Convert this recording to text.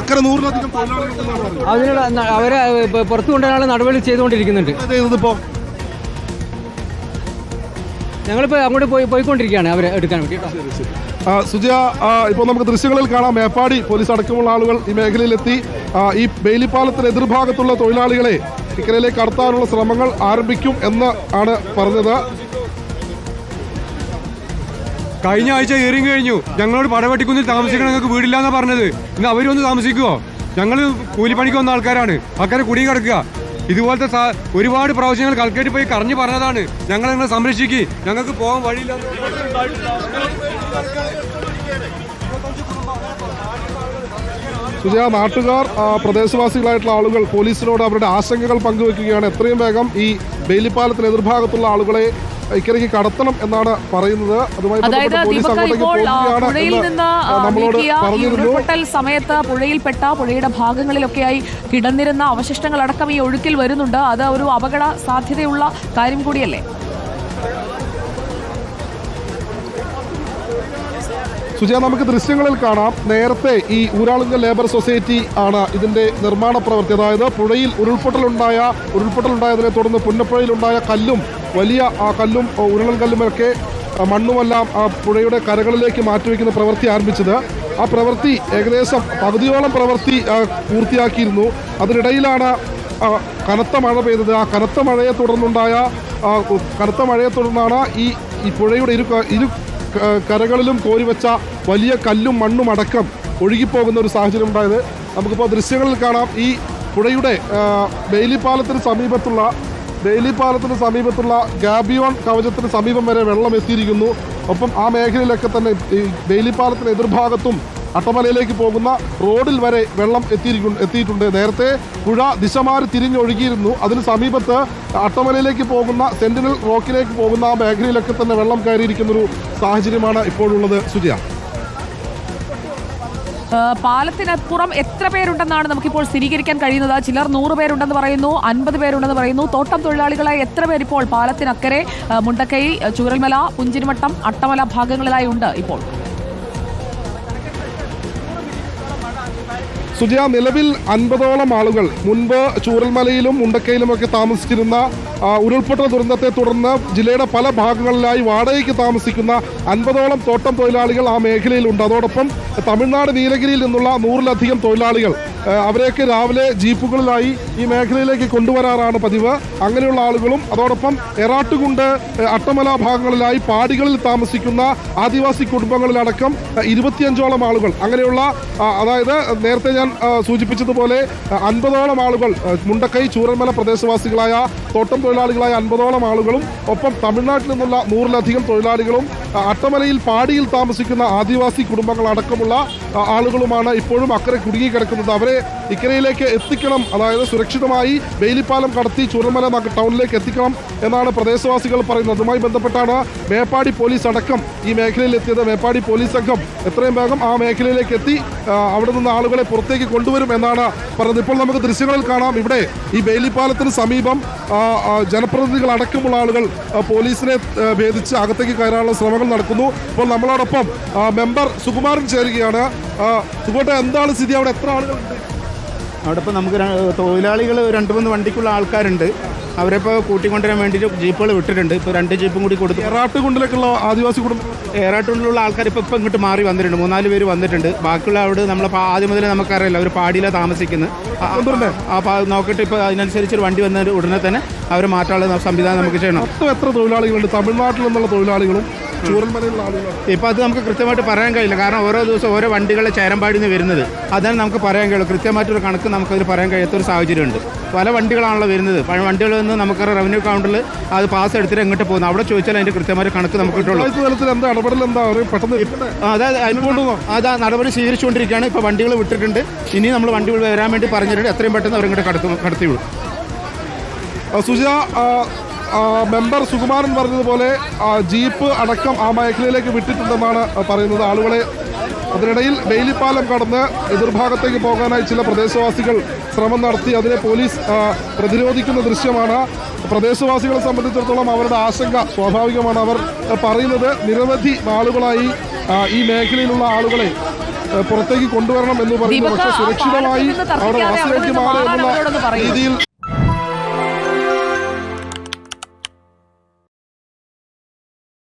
അക്കരെ നൂറിലധികം തൊഴിലാളികൾ അതിനുള്ള അവരെ പുറത്തു കൊണ്ടുവരാനുള്ള നടപടി ചെയ്തുകൊണ്ടിരിക്കുന്നുണ്ട്. ചെയ്തതിപ്പോ ഞങ്ങളിപ്പോൾ അങ്ങോട്ട് പോയി പോയിക്കൊണ്ടിരിക്കുകയാണ് അവരെ എടുക്കാൻ വേണ്ടി. സുജയ ഇപ്പോൾ നമുക്ക് ദൃശ്യങ്ങളിൽ കാണാം. മേപ്പാടി പോലീസ് അടക്കമുള്ള ആളുകൾ ഈ മേഖലയിലെത്തി. എത്തി ഈ ബെയിലിപ്പാലത്തിന് എതിർഭാഗത്തുള്ള തൊഴിലാളികളെ ഇക്കരയിലേക്ക് കടത്താനുള്ള ശ്രമങ്ങൾ ആരംഭിക്കും എന്ന് ആണ് പറഞ്ഞത്. കഴിഞ്ഞ ആഴ്ച ഇയറിങ് കഴിഞ്ഞു. ഞങ്ങളോട് പടവെട്ടിക്കുന്നിൽ താമസിക്കണം ഞങ്ങൾക്ക് വീടില്ലാന്നാ പറഞ്ഞത്. ഇന്ന് അവർ വന്ന് താമസിക്കുവോ? ഞങ്ങൾ കൂലിപ്പണിക്ക് വന്ന ആൾക്കാരാണ്. ആൾക്കാരെ കുടി കിടക്കുക. ഇതുപോലത്തെ ഒരുപാട് പ്രാവശ്യങ്ങൾ കൽക്കേറ്റ് പോയി കറഞ്ഞു പറഞ്ഞതാണ്. ഞങ്ങൾ നിങ്ങളെ സംരക്ഷിക്കുക ഞങ്ങൾക്ക് പോകാൻ വഴിയില്ല. വിജയ നാട്ടുകാർ പ്രദേശവാസികളായിട്ടുള്ള ആളുകൾ പോലീസിനോട് അവരുടെ ആശങ്കകൾ പങ്കുവെക്കുകയാണ്. എത്രയും വേഗം ഈ ബെയിലിപ്പാലത്തിന് എതിർഭാഗത്തുള്ള ആളുകളെ ഇക്കരയ്ക്ക് കടത്തണം എന്നാണ് പറയുന്നത്. അതുമായി അതായത് ബന്ധപ്പെട്ട് ദീപക് ഇപ്പോൾ പുഴയിൽ നിന്ന് ഉരുൾപൊട്ടൽ സമയത്ത് പുഴയിൽപ്പെട്ട പുഴയുടെ ഭാഗങ്ങളിലൊക്കെയായി കിടന്നിരുന്ന അവശിഷ്ടങ്ങൾ അടക്കം ഈ ഒഴുക്കിൽ വരുന്നുണ്ട്. അത് ഒരു അപകട സാധ്യതയുള്ള കാര്യം കൂടിയല്ലേ? സുജയ നമുക്ക് ദൃശ്യങ്ങളിൽ കാണാം. നേരത്തെ ഈ ഊരാളുങ്കൽ ലേബർ സൊസൈറ്റി ആണ് ഇതിന്റെ നിർമ്മാണ പ്രവൃത്തി. അതായത് പുഴയിൽ ഉരുൾപൊട്ടലുണ്ടായ ഉരുൾപൊട്ടലുണ്ടായതിനെ തുടർന്ന് പുന്നപ്പുഴയിലുണ്ടായ കല്ലും വലിയ ആ കല്ലും ഉരുളൻ കല്ലുമൊക്കെ മണ്ണുമെല്ലാം ആ പുഴയുടെ കരകളിലേക്ക് മാറ്റിവെക്കുന്ന പ്രവൃത്തി ആരംഭിച്ചത്. ആ പ്രവൃത്തി ഏകദേശം പകുതിയോളം പ്രവൃത്തി പൂർത്തിയാക്കിയിരുന്നു. അതിനിടയിലാണ് കനത്ത മഴ പെയ്തത്. ആ കനത്ത മഴയെ തുടർന്നുണ്ടായ കനത്ത മഴയെ തുടർന്നാണ് ഈ ഈ പുഴയുടെ ഇരു ഇരു കരകളിലും കോരിവെച്ച വലിയ കല്ലും മണ്ണും അടക്കം ഒഴുകിപ്പോകുന്ന ഒരു സാഹചര്യം ഉണ്ടായത്. നമുക്കിപ്പോൾ ദൃശ്യങ്ങളിൽ കാണാം. ഈ പുഴയുടെ ബെയിലിപ്പാലത്തിന് പാലത്തിന് സമീപത്തുള്ള ബെയിലി പാലത്തിന് സമീപത്തുള്ള ഗാബിയോൺ കവചത്തിന് സമീപം വരെ വെള്ളം എത്തിയിരിക്കുന്നു. ഒപ്പം ആ മേഖലയിലൊക്കെ തന്നെ ഈ ബെയിലി പാലത്തിന് എതിർഭാഗത്തും അട്ടമലയിലേക്ക് പോകുന്ന റോഡിൽ വരെ വെള്ളം എത്തിയിരിക്കുന്നു എത്തിയിട്ടുണ്ട്. നേരത്തെ പുഴ ദിശ മാറി തിരിഞ്ഞൊഴുകിയിരുന്നു. അതിന് സമീപത്ത് അട്ടമലയിലേക്ക് പോകുന്ന സെന്റിനൽ റോക്കിലേക്ക് പോകുന്ന ആ മേഖലയിലൊക്കെ തന്നെ വെള്ളം കയറിയിരിക്കുന്നൊരു സാഹചര്യമാണ് ഇപ്പോഴുള്ളത്. സുജയ. ആ, പാലത്തിനപ്പുറം എത്ര പേരുണ്ടെന്നാണ് നമുക്കിപ്പോൾ സ്ഥിരീകരിക്കാൻ കഴിയുന്നത്? ചിലർ നൂറ് പേരുണ്ടെന്ന് പറയുന്നു അൻപത് പേരുണ്ടെന്ന് പറയുന്നു. തോട്ടം തൊഴിലാളികളായി എത്ര പേർ ഇപ്പോൾ പാലത്തിനക്കരെ മുണ്ടക്കൈ ചൂരൽമല പുഞ്ചിരിമട്ടം അട്ടമല ഭാഗങ്ങളിലായി ഉണ്ട് ഇപ്പോൾ? സുജയ നിലവിൽ അൻപതോളം ആളുകൾ മുൻപ് ചൂരൽമലയിലും മുണ്ടക്കയിലുമൊക്കെ താമസിച്ചിരുന്ന ഉരുൾപൊട്ടൽ ദുരന്തത്തെ തുടർന്ന് ജില്ലയുടെ പല ഭാഗങ്ങളിലായി വാടകയ്ക്ക് താമസിക്കുന്ന അൻപതോളം തോട്ടം തൊഴിലാളികൾ ആ മേഖലയിലുണ്ട്. അതോടൊപ്പം തമിഴ്നാട് നീലഗിരിയിൽ നിന്നുള്ള നൂറിലധികം തൊഴിലാളികൾ അവരെയൊക്കെ രാവിലെ ജീപ്പുകളിലായി ഈ മേഖലയിലേക്ക് കൊണ്ടുവരാറാണ് പതിവ്. അങ്ങനെയുള്ള ആളുകളും അതോടൊപ്പം എറാട്ടുകുണ്ട് അട്ടമല ഭാഗങ്ങളിലായി പാടികളിൽ താമസിക്കുന്ന ആദിവാസി കുടുംബങ്ങളിലടക്കം ഇരുപത്തിയഞ്ചോളം ആളുകൾ. അങ്ങനെയുള്ള അതായത് നേരത്തെ ഞാൻ ആ, സൂചിപ്പിച്ചതുപോലെ അൻപതോളം ആളുകൾ മുണ്ടക്കൈ ചൂരന്മല പ്രദേശവാസികളായ തോട്ടം തൊഴിലാളികളായ അൻപതോളം ആളുകളും ഒപ്പം തമിഴ്നാട്ടിൽ നിന്നുള്ള നൂറിലധികം തൊഴിലാളികളും അട്ടമലയിൽ പാടിയിൽ താമസിക്കുന്ന ആദിവാസി കുടുംബങ്ങൾ അടക്കമുള്ള ആളുകളുമാണ് ഇപ്പോഴും അക്കരെ കുടുങ്ങി കിടക്കുന്നത്. അവരെ ഇക്കരയിലേക്ക് എത്തിക്കണം. അതായത് സുരക്ഷിതമായി ബെയിലിപ്പാലം കടത്തി ചൂരന്മല ടൗണിലേക്ക് എത്തിക്കണം. എന്നാണ് പ്രദേശവാസികൾ പറയുന്നത്. അതുമായി ബന്ധപ്പെട്ടാണ് മേപ്പാടി പോലീസ് അടക്കം ഈ മേഖലയിൽ എത്തിയത് മേപ്പാടി പോലീസ് സംഘം എത്രയും വേഗം ആ മേഖലയിലേക്ക് എത്തി അവിടെ നിന്ന് ആളുകളെ പുറത്തേക്ക് കൊണ്ടുവരും എന്നാണ് പറഞ്ഞത് ഇപ്പോൾ നമുക്ക് ദൃശ്യങ്ങളിൽ കാണാം ഇവിടെ ഈ ബെയിലിപ്പാലത്തിന് സമീപം ജനപ്രതിനിധികൾ അടക്കമുള്ള ആളുകൾ പോലീസിനെ ഭേദിച്ച് അകത്തേക്ക് കയറാനുള്ള ശ്രമങ്ങൾ നടക്കുന്നു. ഇപ്പോൾ നമ്മളോടൊപ്പം മെമ്പർ സുകുമാരൻ ചേരുകയാണ്. സുഖോട്ടെ എന്താണ് സ്ഥിതി? അവിടെ എത്ര ആളുകളുണ്ട്? അവിടെ ഇപ്പോൾ നമുക്ക് തൊഴിലാളികൾ രണ്ട് മൂന്ന് വണ്ടിക്കുള്ള ആൾക്കാരുണ്ട്. അവരിപ്പോൾ കൂട്ടിക്കൊണ്ടുവരാൻ വേണ്ടിയിട്ട് ജീപ്പുകൾ വിട്ടിട്ടുണ്ട്. ഇപ്പോൾ രണ്ട് ജീപ്പും കൂടി കൊടുത്തു. ഏറാട്ട് എറാട്ടുകുണ്ടിലേക്കുള്ള ആദിവാസി കുടുംബം ഏറാട്ടുള്ളിലുള്ള ആൾക്കാർ ഇപ്പോൾ ഇപ്പം ഇങ്ങോട്ട് മാറി വന്നിട്ടുണ്ട്. മൂന്നാൽ പേര് വന്നിട്ടുണ്ട്. ബാക്കിയുള്ള അവിടെ നമ്മൾ ആദ്യം മുതലേ നമുക്കറിയില്ല അവർ പാടിയിലാണ് താമസിക്കുന്നത് ആ- നോക്കിയിട്ട് ഇപ്പോൾ അതിനനുസരിച്ച് ഒരു വണ്ടി വന്ന ഉടനെ തന്നെ അവർ മാറ്റാനുള്ള സംവിധാനം നമുക്ക് ചെയ്യണം. മൊത്തം എത്ര തൊഴിലാളികളുണ്ട്? തമിഴ്നാട്ടിൽ നിന്നുള്ള തൊഴിലാളികളും ഇപ്പോൾ അത് നമുക്ക് കൃത്യമായിട്ട് പറയാൻ കഴിയില്ല. കാരണം ഓരോ ദിവസം ഓരോ വണ്ടികളെ ചേരമ്പാടിന്ന് വരുന്നത്. അതാണ് നമുക്ക് പറയാൻ കഴിയുള്ളൂ. കൃത്യമായിട്ടൊരു കണക്ക് നമുക്കതിൽ പറയാൻ കഴിയാത്തൊരു സാഹചര്യമുണ്ട്. പല വണ്ടികളാണല്ലോ വരുന്നത്. പല വണ്ടികളിൽ നിന്ന് നമുക്ക് റവന്യൂ കൗണ്ടറിൽ അത് പാസ് എടുത്തിട്ട് എങ്ങോട്ട് പോകുന്നത്. അവിടെ ചോദിച്ചാൽ അതിന്റെ കൃത്യമായ കണക്ക് നമുക്ക് കിട്ടുള്ളൂ. എന്താ ഇടപെടൽ എന്താ? പെട്ടെന്ന് അതായത് അതിനുകൊണ്ട് അതാ നടപടി സ്വീകരിച്ചുകൊണ്ടിരിക്കുകയാണ്. ഇപ്പോൾ വണ്ടികൾ വിട്ടിട്ടുണ്ട്. ഇനി നമ്മൾ വണ്ടികൾ വരാൻ വേണ്ടി പറഞ്ഞിട്ട് എത്രയും പെട്ടെന്ന് അവരിങ്ങോട്ട് കടത്തും കടത്തി വിടും ആ, സുജയ ആ, ആ, മെമ്പർ സുകുമാരൻ പറഞ്ഞതുപോലെ ജീപ്പ് അടക്കം ആ മേഖലയിലേക്ക് വിട്ടിട്ടുണ്ടെന്നാണ് പറയുന്നത്. ആളുകളെ അതിനിടയിൽ ബെയിലിപ്പാലം കടന്ന് എതിർഭാഗത്തേക്ക് പോകാനായി ചില പ്രദേശവാസികൾ ശ്രമം നടത്തി അതിനെ പോലീസ് പ്രതിരോധിക്കുന്ന ദൃശ്യമാണ് പ്രദേശവാസികളെ സംബന്ധിച്ചിടത്തോളം അവരുടെ ആശങ്ക സ്വാഭാവികമാണ് അവർ പറയുന്നത് നിരവധി നാളുകളായി ഈ മേഖലയിലുള്ള ആളുകളെ പുറത്തേക്ക് കൊണ്ടുവരണം എന്ന് പറയുന്നു പക്ഷേ സുരക്ഷിതമായി അവരുടെ നിന്ന് അവിടെ തർക്കിക്കാതെ അവിടെ നിന്ന് വാസയോഗ്യമാണ് മാറാൻ അവരോടൊന്ന് എന്ന പറയൂ. രീതിയിൽ